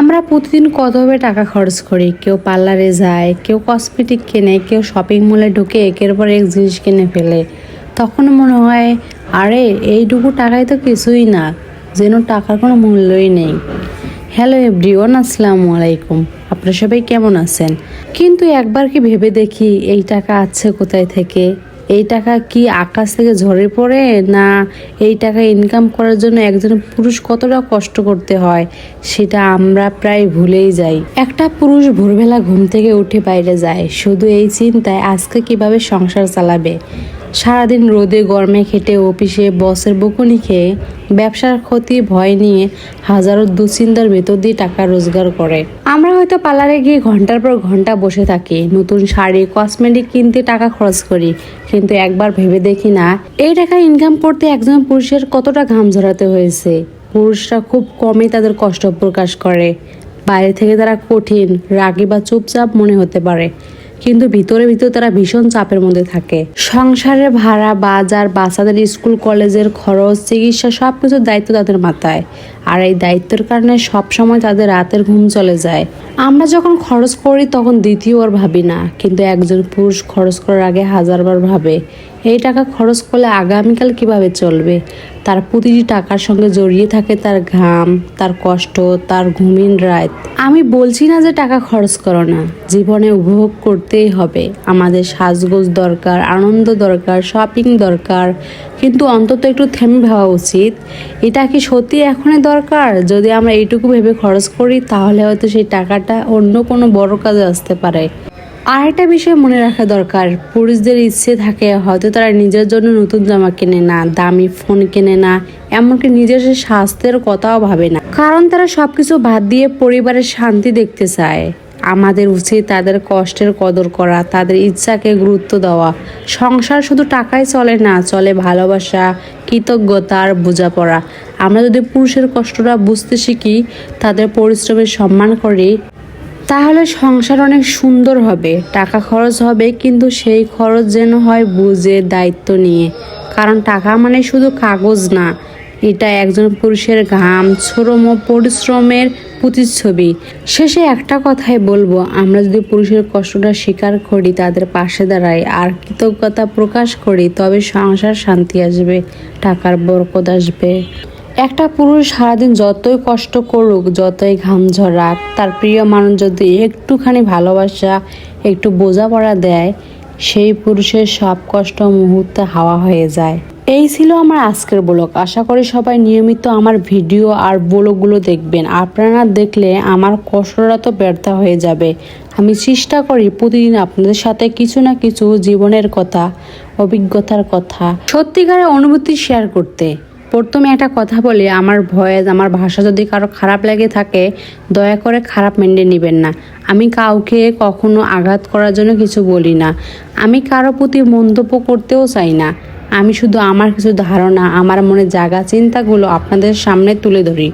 আমরা প্রতিদিন কতভাবে টাকা খরচ করি? কেউ পার্লারে যায়, কেউ কসমেটিক কেনে, কেউ শপিং মলে ঢুকে একের পর এক জিনিস কিনে ফেলে। তখন মনে হয়, আরে, এইটুকু টাকায় তো কিছুই না, যেন টাকার কোনো মূল্যই নেই। হ্যালো এভরিওয়ান আসসালামু আলাইকুম। আপনারা সবাই কেমন আছেন? কিন্তু একবার কি ভেবে দেখি, এই টাকা আছে কোথায় থেকে? এই টাকা কি আকাশ থেকে ঝরে পড়ে? না, এই টাকা ইনকাম করার জন্য একজন পুরুষ কতটা কষ্ট করতে হয়, সেটা আমরা প্রায় ভুলেই যাই। একটা পুরুষ ভোরবেলা ঘুম থেকে উঠে বাইরে যায়। শুধু এই চিন্তায় আজকে কীভাবে সংসার চালাবে? সারাদিন রোদে গরমে খেটে অফিসে বসের বকুনি খেয়ে ব্যবসার ক্ষতি, ভয় নিয়ে হাজারো দুশ্চিন্তার ভেতর দিয়ে টাকা রোজগার করে। আমরা হয়তো পার্লারে গিয়ে ঘণ্টার পর ঘণ্টা বসে থাকি, নতুন শাড়ি, কসমেটিক কিনতে টাকা খরচ করি, কিন্তু একবার ভেবে দেখি না, এই টাকা ইনকাম করতে একজন পুরুষের কতটা ঘাম ঝরাতে হয়েছে। পুরুষরা খুব কমই তাদের কষ্ট প্রকাশ করে। বাইরে থেকে তারা কঠিন, রাগী বা চুপচাপ মনে হতে পারে। কিন্তু ভিতরে ভিতরে তারা ভীষণ চাপের মধ্যে থাকে। সংসারের ভাড়া, বাজার, বাচ্চাদের স্কুল, কলেজের খরচ, চিকিৎসা, সবকিছুর দায়িত্ব তাদের মাথায়। আর এই দায়িত্বের কারণে সবসময় তাদের রাতের ঘুম চলে যায়। আমরা যখন খরচ করি তখন দ্বিতীয়বার ভাবি না, কিন্তু একজন পুরুষ খরচ করার আগে হাজারবার ভাবে, এই টাকা খরচ করলে আগামীকাল কীভাবে চলবে? তার প্রতিটি টাকার সঙ্গে জড়িয়ে থাকে তার ঘাম, তার কষ্ট, তার ঘুমিন রাত। আমি বলছি না যে টাকা খরচ করো না, জীবনে উপভোগ করতেই হবে। আমাদের সাজগোজ দরকার, আনন্দ দরকার শপিং দরকার, কিন্তু অন্তত একটু থেমে ভাবা উচিত। এটা কি সত্যি এখনই দরকার? যদি আমরা এইটুকু ভেবে খরচ করি, তাহলে হয়তো সেই টাকাটা অন্য কোনো বড় কাজে আসতে পারে। আর একটা বিষয় মনে রাখা দরকার, পুরুষদের ইচ্ছে থাকে হয়তো তারা নিজের জন্য নতুন জামা কেনে না, দামি ফোন কেনে না, এমনকি নিজের স্বাস্থ্যের কথাও ভাবে না। কারণ তারা সবকিছু বাদ দিয়ে পরিবারের শান্তি দেখতে চায়। আমাদের উচিত তাদের কষ্টের কদর করা, তাদের ইচ্ছাকে গুরুত্ব দেওয়া। সংসার শুধু টাকায় চলে না, চলে ভালোবাসা, কৃতজ্ঞতা আর বোঝাপড়া। আমরা যদি পুরুষের কষ্টটা বুঝতে শিখি, তাদের পরিশ্রমের সম্মান করি তাহলে সংসার অনেক সুন্দর হবে, টাকা খরচ হবে, কিন্তু সেই খরচ যেন হয় বুঝে, দায়িত্ব নিয়ে। কারণ টাকা মানে শুধু কাগজ না, এটা একজন পুরুষের ঘাম, শ্রম ও পরিশ্রমের প্রতিচ্ছবি। শেষে একটা কথাই বলব, আমরা যদি পুরুষের কষ্টটা স্বীকার করি, তাদের পাশে দাঁড়াই, আর কৃতজ্ঞতা প্রকাশ করি, তবে সংসার শান্তি আসবে, টাকার বরকত আসবে। একটা পুরুষ সারাদিন যতই কষ্ট করুক, যতই ঘাম ঝরাক তার প্রিয় মানুষ যদি একটুখানি ভালোবাসা, একটু বোঝাপড়া দেয়, সেই পুরুষের সব কষ্ট মুহূর্তে হাওয়া হয়ে যায়। এই ছিল আমার আজকের ব্লগ। আশা করি সবাই নিয়মিত আমার ভিডিও আর ব্লগগুলো দেখবেন। আপনারা দেখলে আমার কষ্টটা তো ব্যর্থ হয়ে যাবে। আমি চেষ্টা করি প্রতিদিন আপনাদের সাথে কিছু না কিছু জীবনের কথা, অভিজ্ঞতার কথা, সত্যিকারের অনুভূতি শেয়ার করতে। প্রথমে একটা কথা বলি, আমার ভয়েস, আমার ভাষা যদি কারও খারাপ লাগে থাকে, দয়া করে খারাপ মেনে নেবেন না। আমি কাউকে কখনো আঘাত করার জন্য কিছু বলি না। আমি কারও প্রতি মন্তব্য করতেও চাই না। আমি শুধু আমার কিছু ধারণা, আমার মনে জাগা চিন্তাগুলো আপনাদের সামনে তুলে ধরি।